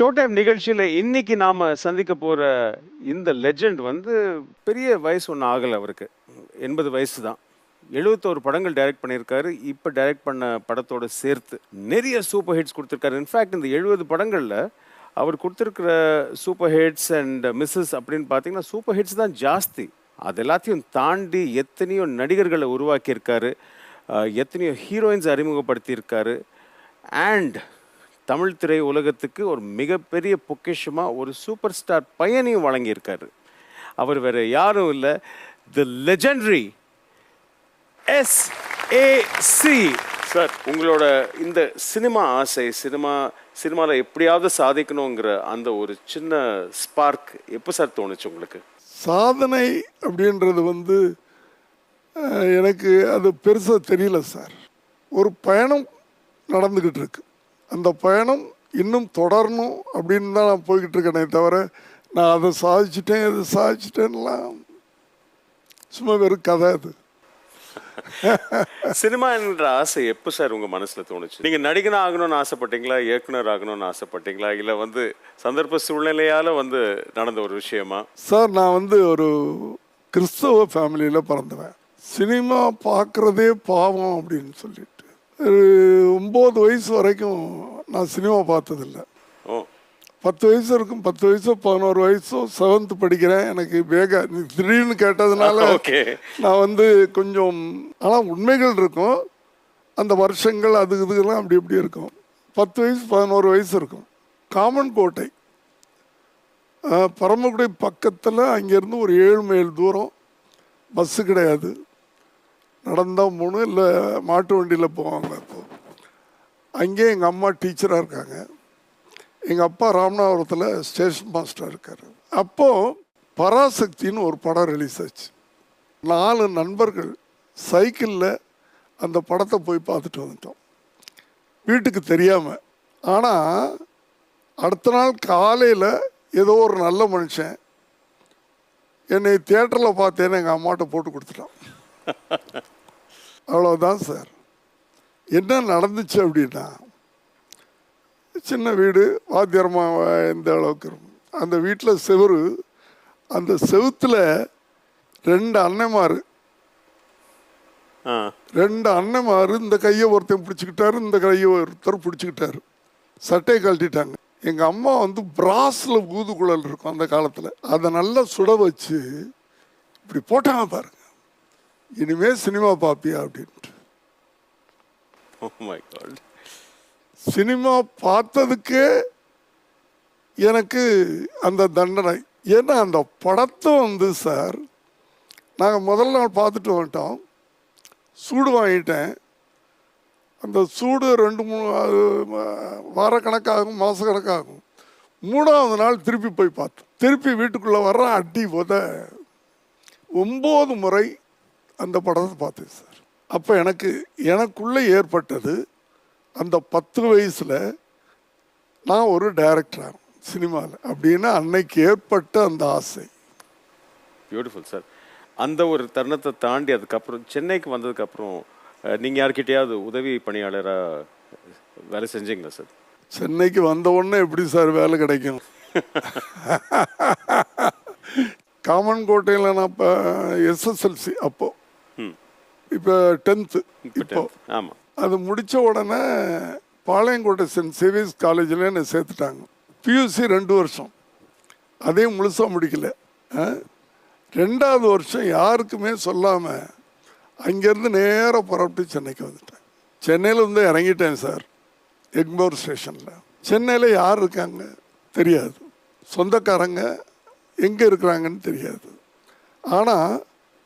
Show time நிகழ்ச்சியில் இன்னைக்கு நாம் சந்திக்க போகிற இந்த லெஜெண்ட் வந்து பெரிய வயசு ஒன்றும் ஆகலை அவருக்கு. எண்பது வயசு தான் எழுபத்தோரு படங்கள் டைரக்ட் பண்ணியிருக்காரு. இப்போ டைரக்ட் பண்ண படத்தோட சேர்த்து நிறைய சூப்பர் ஹிட்ஸ் கொடுத்துருக்காரு. இன்ஃபேக்ட் இந்த எழுபது படங்களில் அவர் கொடுத்துருக்கிற சூப்பர் ஹிட்ஸ் அண்ட் மிஸ்ஸஸ் அப்படின்னு பார்த்தீங்கன்னா சூப்பர் ஹிட்ஸ் தான் ஜாஸ்தி. அது எல்லாத்தையும் தாண்டி எத்தனையோ நடிகர்களை உருவாக்கியிருக்காரு. எத்தனையோ ஹீரோயின்ஸ் அறிமுகப்படுத்தியிருக்காரு. அண்ட் தமிழ் திரை உலகத்துக்கு ஒரு மிகப்பெரிய பொக்கிஷமாக ஒரு சூப்பர் ஸ்டார் பையனையும் வழங்கியிருக்காரு. அவர் வேற யாரும் இல்லை. The legendary S A C sir உங்களோட இந்த சினிமா ஆசை சினிமா சினிமாவில் எப்படியாவது சாதிக்கணுங்கிற அந்த ஒரு சின்ன ஸ்பார்க் எப்போ சார் தோணுச்சு உங்களுக்கு? சாதனை அப்படின்றது வந்து எனக்கு அது பெருசாக தெரியல சார் ஒரு பயணம் நடந்துக்கிட்டு இருக்கு. அந்த பயணம் இன்னும் தொடரணும் அப்படின்னு தான் நான் போய்கிட்டு இருக்கேனே தவிர நான் அதை சாதிச்சிட்டேன் இதை சாதிச்சிட்டேன்லாம் சும்மா வெறும் கதை அது. சினிமா என்ற ஆசை எப்போ சார் உங்கள் மனசில் தோணுச்சு? நீங்கள் நடிகனாக ஆகணும்னு ஆசைப்பட்டீங்களா? இயக்குனர் ஆகணும்னு ஆசைப்பட்டீங்களா? இல்லை வந்து சந்தர்ப்ப சூழ்நிலையால் வந்து நடந்த ஒரு விஷயமா? சார் நான் வந்து ஒரு கிறிஸ்தவ ஃபேமிலியில் பிறந்தவன். சினிமா பார்க்குறதே பாவம் அப்படின்னு சொல்லிட்டு. ஒம்பது வயசு வரைக்கும் நான் சினிமா பார்த்ததில்ல. பத்து வயசு இருக்கும். பத்து வயசோ பதினோரு வயசோ செவன்த் படிக்கிறேன். எனக்கு வேக நீ திடீர்னு கேட்டதுனால நான் வந்து கொஞ்சம் ஆனால் உண்மைகள் இருக்கும். அந்த வருஷங்கள் அது இதுகெல்லாம் அப்படி இப்படி இருக்கும். பத்து வயசு பதினோரு வயசு இருக்கும். காமன் கோட்டை. பரமக்குடி பக்கத்தில் அங்கேருந்து ஒரு ஏழு மைல் தூரம். பஸ்ஸு கிடையாது. நடந்தால் மூணு இல்லை மாட்டு வண்டியில் போவாங்க அப்போ. அங்கேயே எங்கள் அம்மா டீச்சராக இருக்காங்க. எங்கள் அப்பா ராமநாதபுரத்தில் ஸ்டேஷன் மாஸ்டராக இருக்கார். அப்போது பராசக்தின்னு ஒரு படம் ரிலீஸ் ஆச்சு. நாலு நண்பர்கள் சைக்கிளில் அந்த படத்தை போய் பார்த்துட்டு வந்துட்டோம். வீட்டுக்கு தெரியாமல் ஆனால் அடுத்த நாள் காலையில் ஏதோ ஒரு நல்ல மனுஷன் என்னை தியேட்டரில் பார்த்தேன்னு எங்கள் அம்மாட்ட போட்டு கொடுத்துட்டான். அவ்வளோதான் சார். என்ன நடந்துச்சு அப்படின்னா சின்ன வீடு வாத்தியாரமா எந்த அளவுக்கு இருக்கும்? அந்த வீட்டில் செவுரு அந்த செவுத்துல ரெண்டு அன்னைமாரு ரெண்டு அண்ணன்மாரு இந்த கையை ஒருத்தன் பிடிச்சிக்கிட்டாரு இந்த கையை ஒருத்தர் பிடிச்சிக்கிட்டாரு. சட்டையை கழட்டிட்டாங்க. எங்கள் அம்மா வந்து பிராஸில் ஊதுகுழல் இருக்கும் அந்த காலத்தில். அதை நல்லா சுட வச்சு இப்படி போட்டாங்க பாருங்க. இனிமே சினிமா பாப்பியா அப்படின்ட்டு. காட் சினிமா பார்த்ததுக்கே எனக்கு அந்த தண்டனை. ஏன்னா அந்த படத்தை வந்து சார் நாங்கள் முதல் நாள் பார்த்துட்டு வந்துட்டோம். சூடு வாங்கிட்டேன். அந்த சூடு ரெண்டு மூணு அது, ம- வாரக்கணக்காகும் மாதக்கணக்காகும் மூணாவது நாள் திருப்பி போய் பார்த்தோம். திருப்பி வீட்டுக்குள்ளே வர்ற அடி உத. ஒம்பது முறை அந்த படத்தை பார்த்தேன் சார். அப்போ எனக்கு எனக்குள்ளே ஏற்பட்டது அந்த பத்து வயசில் நான் ஒரு டைரக்டர் சினிமாவில் அப்படின்னு அன்னைக்கு ஏற்பட்ட அந்த ஆசை. பியூட்டிஃபுல் சார் அந்த ஒரு தருணத்தை தாண்டி அதுக்கப்புறம் சென்னைக்கு வந்ததுக்கப்புறம் அஹ், நீங்க யார்கிட்டயாவது உதவி பணியாளராக வேலை செஞ்சீங்களா சார் சென்னைக்கு வந்த உடனே எப்படி சார் வேலை கிடைக்கும்? காமன் கோட்டையில் நான் இப்போ எஸ்எஸ்எல்சி அப்போ ம் இப்போ டென்த்து இப்போ ஆமாம் அது முடித்த உடனே பாளையங்கோட்டை சென்ட் சேவியர்ஸ் காலேஜில் என்னை சேர்த்துட்டாங்க. பியூசி ரெண்டு வருஷம். அதையும் முழுசாக முடிக்கல? ரெண்டாவது வருஷம் யாருக்குமே சொல்லாமல் அங்கேருந்து நேராக புறப்பட்டு சென்னைக்கு வந்துட்டேன். சென்னையில் வந்து இறங்கிட்டேன் சார் எக்மோர் ஸ்டேஷனில். சென்னையில் யார் இருக்காங்க தெரியாது. சொந்தக்காரங்க எங்கே இருக்கிறாங்கன்னு தெரியாது. ஆனால்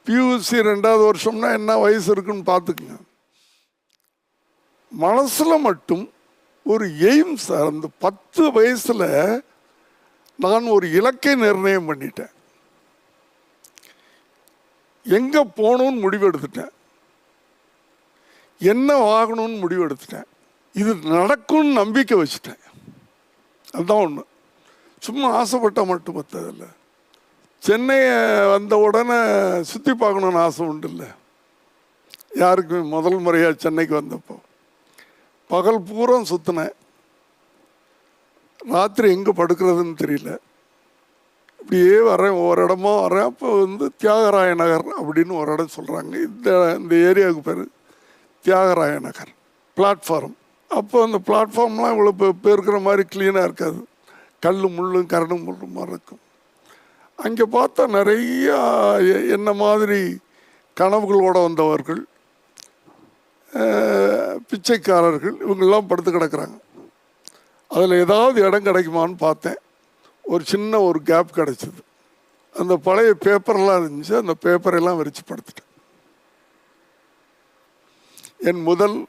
பியூசி ரெண்டாவது வருஷம்னா என்ன வயசு இருக்குன்னு பார்த்துக்குங்க. மனசில் மட்டும் ஒரு எய்ம் சார் அந்த பத்து வயசில் நான் ஒரு இலக்கை நிர்ணயம் பண்ணிட்டேன். எங்கே போகணும்னு முடிவெடுத்துட்டேன். என்ன ஆகணும்னு முடிவெடுத்துட்டேன். இது நடக்கும்னு நம்பிக்கை வச்சுட்டேன். அதுதான் ஒன்று சும்மா ஆசைப்பட்டால் மட்டும் பத்ததில்லை. சென்னையை வந்த உடனே சுற்றி பார்க்கணுன்னு ஆசை உண்டு இல்லை. யாருக்குமே முதல் முறையாக சென்னைக்கு வந்தப்போ. பகல் பூரா சுற்றினேன் ராத்திரி எங்கே படுக்கிறதுன்னு தெரியல. இப்படியே வரேன் ஒவ்வொரு இடமா வரேன் அப்போ வந்து தியாகராய நகர் அப்படின்னு ஒரு இடம் சொல்கிறாங்க இந்த இந்த ஏரியாவுக்கு பேர் தியாகராய நகர் பிளாட்ஃபார்ம். அப்போ அந்த பிளாட்ஃபார்ம்லாம் இவ்வளோ இப்போ இருக்கிற மாதிரி க்ளீனாக இருக்காது. கல் முள்ளும் கரடு முள்ளும் மாதிரி இருக்கும். அங்கே பார்த்தா நிறையா எ- என்ன மாதிரி கனவுகளோடு வந்தவர்கள் பிச்சைக்காரர்கள் இவங்கெல்லாம் படுத்து கிடக்கிறாங்க. அதில் ஏதாவது இடம் கிடைக்குமான்னு பார்த்தேன். ஒரு சின்ன ஒரு கேப் கிடச்சிது. அந்த பழைய பேப்பர்லாம் இருந்துச்சு. அந்த பேப்பரெல்லாம் விரிச்சு படுத்துட்டேன். என் முதல்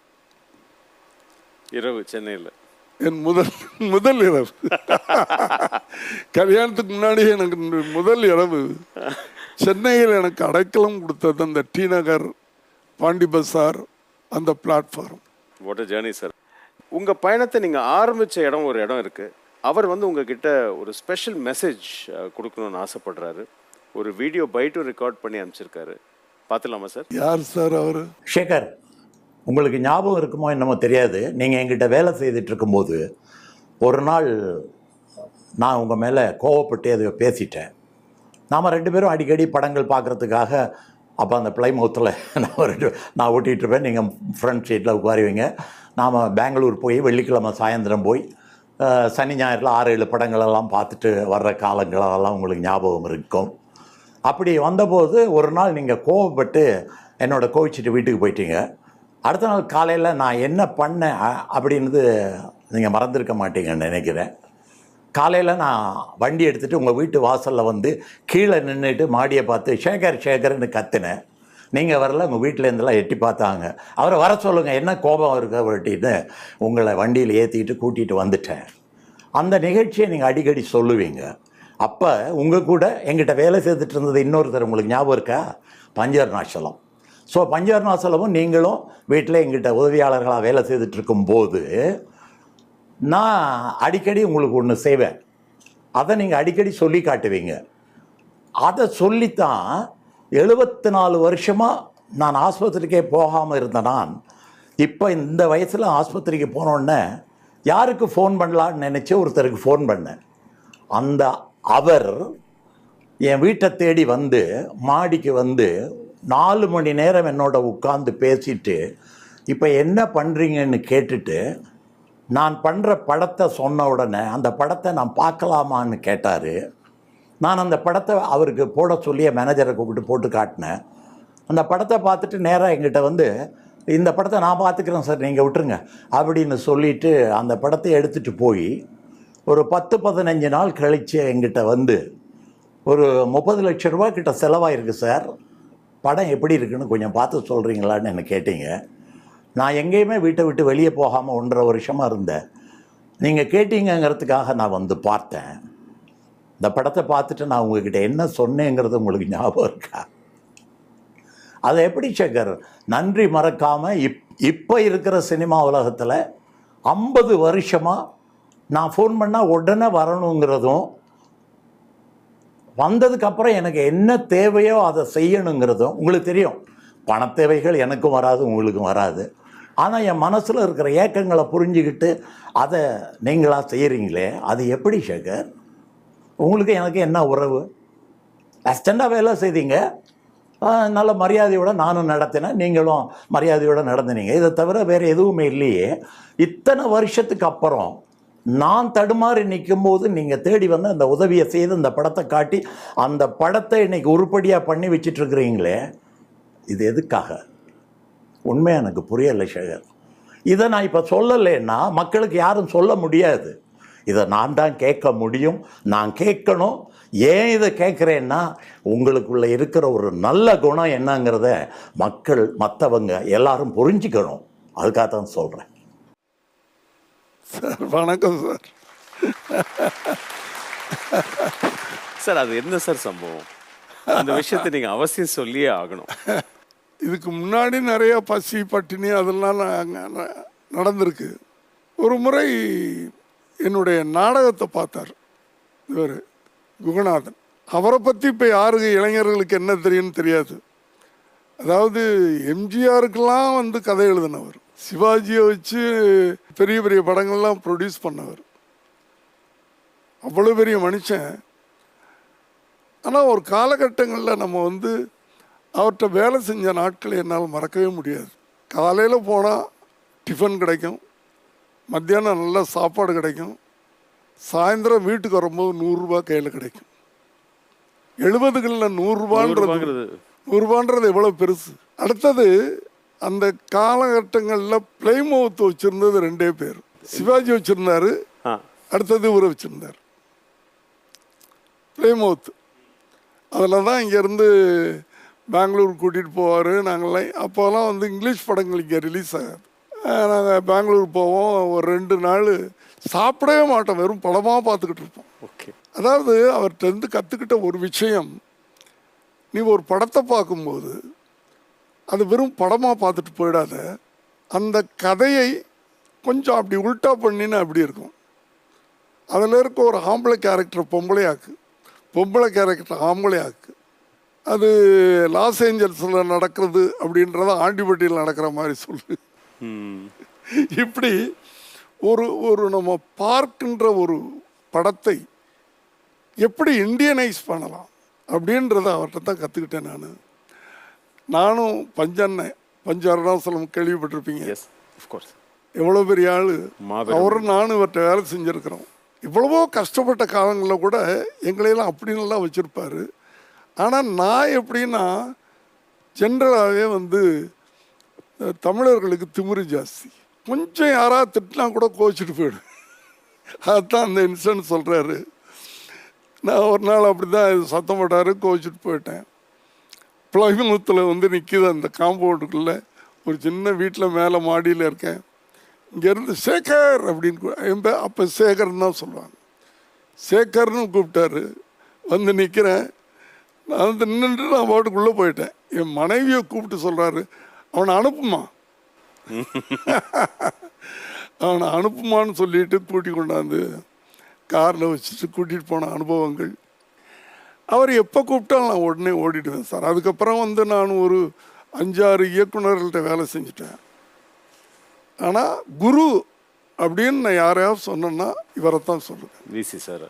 இரவு சென்னையில். என் முதல் முதல் இரவு. கல்யாணத்துக்கு முன்னாடியே எனக்கு முதல் இரவு. சென்னையில் எனக்கு அடைக்கலம் கொடுத்தது அந்த டி நகர் பாண்டி பசார் அந்த platform what a journey sir உங்கள் பயணத்தை நீங்கள் ஆரம்பித்த இடம் ஒரு இடம் இருக்குது அவர் வந்து உங்ககிட்ட ஒரு ஸ்பெஷல் மெசேஜ் கொடுக்கணும்னு ஆசைப்படுறாரு. ஒரு வீடியோ பைட்டும் ரெக்கார்ட் பண்ணி அனுப்பிச்சிருக்காரு. பார்த்துலாமா சார் யார் சார் அவர்? சேகர் உங்களுக்கு ஞாபகம் இருக்குமோ என்னமோ தெரியாது. நீங்கள் எங்கிட்ட வேலை செய்துட்டு இருக்கும்போது ஒரு நாள் நான் உங்கள் மேலே கோவப்பட்டு அதை பேசிட்டேன். நாம் ரெண்டு பேரும் அடிக்கடி படங்கள் பார்க்குறதுக்காக அப்போ அந்த பிளைமவுத்தில் நான் ரெண்டு நான் ஓட்டிகிட்டு இருப்பேன். நீங்கள் ஃப்ரண்ட் சீட்டில் உட்காருவீங்க. நாம் பெங்களூர் போய் வெள்ளிக்கிழமை சாயந்தரம் போய் சனி ஞாயிறில் ஆறு ஏழு படங்களெல்லாம் பார்த்துட்டு வர்ற காலங்களெல்லாம் உங்களுக்கு ஞாபகம் இருக்கும். அப்படி வந்தபோது ஒரு நாள் நீங்கள் கோவப்பட்டு என்னோட கோவிச்சிட்டு வீட்டுக்கு போயிட்டீங்க. அடுத்த நாள் காலையில் நான் என்ன பண்ணேன் அப்படின்றது நீங்கள் மறந்துருக்க மாட்டீங்கன்னு நினைக்கிறேன். காலையில் நான் வண்டி எடுத்துகிட்டு உங்கள் வீட்டு வாசலில் வந்து கீழே நின்றுட்டு மாடியை பார்த்து சேகர் சேகர்னு கத்துனேன். நீங்கள் வரல உங்கள் வீட்டிலேருந்துலாம் எட்டி பார்த்தாங்க. அவரை வர சொல்லுங்கள் என்ன கோபம் இருக்கு அப்படின்ட்டு உங்களை வண்டியில் ஏற்றிக்கிட்டு கூட்டிகிட்டு வந்துட்டேன். அந்த நிகழ்ச்சியை நீங்கள் அடிக்கடி சொல்லுவீங்க. அப்போ உங்கள் கூட எங்கிட்ட வேலை செய்துட்டு இருந்தது இன்னொருத்தர் உங்களுக்கு ஞாபகம் இருக்கா? பஞ்சர் நாச்சலம் ஸோ பஞ்சவர்ணாசலமும் நீங்களும் வீட்டில் எங்கிட்ட உதவியாளர்களாக வேலை செய்துட்ருக்கும் போது நான் அடிக்கடி உங்களுக்கு ஒன்று செய்வேன். அதை நீங்கள் அடிக்கடி சொல்லி காட்டுவீங்க. அதை சொல்லித்தான் எழுபத்தி நாலு வருஷமாக நான் ஆஸ்பத்திரிக்கே போகாமல் இருந்த நான் இப்போ இந்த வயசில் ஆஸ்பத்திரிக்கு போனோடனே யாருக்கு ஃபோன் பண்ணலான்னு நினச்சி ஒருத்தருக்கு ஃபோன் பண்ணேன். அந்த அவர் என் வீட்டை தேடி வந்து மாடிக்கு வந்து நாலு மணி நேரம் என்னோட உட்காந்து பேசிட்டு இப்போ என்ன பண்ணுறீங்கன்னு கேட்டுட்டு நான் பண்ணுற படத்தை சொன்ன உடனே அந்த படத்தை நான் பார்க்கலாமான்னு கேட்டார். நான் அந்த படத்தை அவருக்கு போட சொல்லிய மேனேஜரை கூப்பிட்டு போட்டு காட்டினேன். அந்த படத்தை பார்த்துட்டு நேராக எங்கிட்ட வந்து இந்த படத்தை நான் பார்த்துக்கிறேன் சார் நீங்கள் விட்டுருங்க அப்படின்னு சொல்லிட்டு அந்த படத்தை எடுத்துகிட்டு போய் ஒரு பத்து பதினஞ்சு நாள் கழித்து எங்கிட்ட வந்து ஒரு முப்பது லட்ச ரூபா கிட்ட செலவாயிருக்கு சார். படம் எப்படி இருக்குன்னு கொஞ்சம் பார்த்து சொல்கிறீங்களான்னு என்ன கேட்டீங்க. நான் எங்கேயுமே வீட்டை விட்டு வெளியே போகாமல் ஒன்றரை வருஷமாக இருந்தேன். நீங்கள் கேட்டீங்கங்கிறதுக்காக நான் வந்து பார்த்தேன். இந்த படத்தை பார்த்துட்டு நான் உங்ககிட்ட என்ன சொன்னேங்கிறது உங்களுக்கு ஞாபகம் இருக்கா? அதை எப்படி சங்கர் நன்றி மறக்காமல் இப் இப்போ இருக்கிற சினிமா உலகத்தில் ஐம்பது வருஷமாக நான் ஃபோன் பண்ணால் உடனே வரணுங்கிறதும் வந்ததுக்கப்புறம் எனக்கு என்ன தேவையோ அதை செய்யணுங்கிறதும் உங்களுக்கு தெரியும். பணத் தேவைகள் எனக்கும் வராது உங்களுக்கும் வராது. ஆனால் என் மனசில் இருக்கிற ஏக்கங்களை புரிஞ்சுக்கிட்டு அதை நீங்களாக செய்கிறீங்களே அது எப்படி சேகர்? உங்களுக்கு எனக்கு என்ன உறவு? அஸ்டண்டாக வேலை செய்தீங்க. நல்ல மரியாதையோட நானும் நடத்தினேன் நீங்களும் மரியாதையோட நடந்தினீங்க. இதை தவிர வேறு எதுவுமே இல்லையே. இத்தனை வருஷத்துக்கு அப்புறம் நான் தடுமாறி நிற்கும் போது நீங்கள் தேடி வந்து அந்த உதவியை செய்து அந்த படத்தை காட்டி அந்த படத்தை இன்னைக்கு உருப்படியாக பண்ணி வச்சிட்டுருக்குறீங்களே இது எதுக்காக? உண்மையாக எனக்கு புரியலை சேகர். இதை நான் இப்போ சொல்லலைன்னா மக்களுக்கு யாரும் சொல்ல முடியாது. இதை நான் தான் கேட்க முடியும். நான் கேட்கணும். ஏன் இதை கேட்குறேன்னா உங்களுக்குள்ளே இருக்கிற ஒரு நல்ல குணம் என்னங்கிறத மக்கள் மற்றவங்க எல்லாரும் புரிஞ்சுக்கணும். அதுக்காக தான் சொல்கிறேன் சார் வணக்கம் சார். சார் அது என்ன சார் சம்பவம்? அந்த விஷயத்தை நீங்கள் அவசியம் சொல்லியே ஆகணும். இதுக்கு முன்னாடி நிறைய பசி பட்டினி அதெல்லாம் நடந்திருக்கு. ஒரு முறை என்னுடைய நாடகத்தை பார்த்தார். இவர் குகநாதன். அவரை பற்றி இப்போ யாருக்கு இளைஞர்களுக்கு என்ன தெரியும்னு தெரியாது. அதாவது எம்ஜிஆருக்கெல்லாம் வந்து கதை எழுதினவர். சிவாஜியை வச்சு பெரிய பெரிய படங்கள்லாம் ப்ரொடியூஸ் பண்ணவர். அவ்வளோ பெரிய மனுஷன். ஆனால் ஒரு காலகட்டங்களில் நம்ம வந்து அவர்கிட்ட வேலை செஞ்ச நாட்களை என்னால் மறக்கவே முடியாது. காலையில் போனால் டிஃபன் கிடைக்கும். மத்தியானம் நல்ல சாப்பாடு கிடைக்கும். சாயந்தரம் வீட்டுக்கு வரும்போது நூறுரூபா கையில் கிடைக்கும். எழுபதுகளில் நூறுரூபான்றது நூறுரூபான்றது எவ்வளோ பெருசு. அடுத்தது அந்த காலகட்டங்களில் பிளைமவுத் வச்சுருந்தது ரெண்டே பேர். சிவாஜி வச்சுருந்தாரு அடுத்தது இவரை வச்சுருந்தார். பிளேமவுத் அதில் தான் இங்கேருந்து பெங்களூர் கூட்டிகிட்டு போவார் நாங்கள்லாம் அப்போல்லாம் வந்து இங்கிலீஷ் படங்கள் இங்கே ரிலீஸ் ஆகாது. நாங்கள் பெங்களூர் போவோம் ஒரு ரெண்டு நாள் சாப்பிடவே மாட்டோம் வெறும் படமாக பார்த்துக்கிட்டு இருப்போம். ஓகே. அதாவது அவர்கிட்ட இருந்து கற்றுக்கிட்ட ஒரு விஷயம் நீ ஒரு படத்தை பார்க்கும்போது அது வெறும் படமாக பார்த்துட்டு போயிடாத. அந்த கதையை கொஞ்சம் அப்படி உல்டா பண்ணின்னு அப்படி இருக்கும்? அதில் இருக்க ஒரு ஆம்பளை கேரக்டர் பொம்பளையாக்கு பொம்பளை கேரக்டர் ஆம்பளையாக்கு அது லாஸ் ஏஞ்சல்ஸில் நடக்கிறது அப்படின்றத ஆண்டிப்பட்டியில் நடக்கிற மாதிரி சொல்லு. இப்படி ஒரு ஒரு நம்ம பார்க்கின்ற ஒரு படத்தை எப்படி இந்தியனைஸ் பண்ணலாம் அப்படின்றத அவர்கிட்ட தான் கற்றுக்கிட்டேன் நான். நானும் பஞ்சண்ணன் பஞ்ச அருணாசலம் கேள்விப்பட்டிருப்பீங்க. எஸ் கோர்ஸ் எவ்வளோ பெரிய ஆள். அவரும் நானும் இவர்கிட்ட வேலை செஞ்சுருக்கிறோம். இவ்வளவோ கஷ்டப்பட்ட காலங்களில் கூட எங்களையெல்லாம் அப்படி நல்லா வச்சுருப்பாரு. ஆனால் நான் எப்படின்னா ஜென்ரலாகவே வந்து தமிழர்களுக்கு திமிரு ஜாஸ்தி. கொஞ்சம் யாராவது திட்டினா கூட கோச்சிட்டு போயிடும் அதுதான் அந்த இன்சிடென்ட் சொல்கிறாரு நான் ஒரு நாள் அப்படி தான் சத்தம் போட்டார் கோச்சிட்டு போயிட்டேன். பிளவிமுத்தில் வந்து நிற்கிது அந்த காம்பவுண்டுக்குள்ளே. ஒரு சின்ன வீட்டில் மேலே மாடியில் இருக்கேன். இங்கேருந்து சேகர் அப்படின்னு அப்போ சேகர்னு தான் சொல்லுவாங்க. சேகர்னு கூப்பிட்டாரு. வந்து நிற்கிறேன் நான் வந்து நின்றுட்டு நான் பாட்டுக்குள்ளே போயிட்டேன். என் மனைவியை கூப்பிட்டு சொல்கிறாரு அவனை அனுப்புமா? அவனை அனுப்புமான்னு சொல்லிட்டு கூட்டி கொண்டாந்து காரில் வச்சுட்டு கூட்டிகிட்டு போன அனுபவங்கள். அவர் எப்போ கூப்பிட்டாலும் நான் உடனே ஓடிடுவேன் சார். அதுக்கப்புறம் வந்து நான் ஒரு அஞ்சாறு இயக்குநர்கள்ட்ட வேலை செஞ்சுட்டேன். ஆனால் குரு அப்படின்னு நான் யாரையாவது சொன்னேன்னா இவரை தான் சொல்லுவேன் விசி சார்.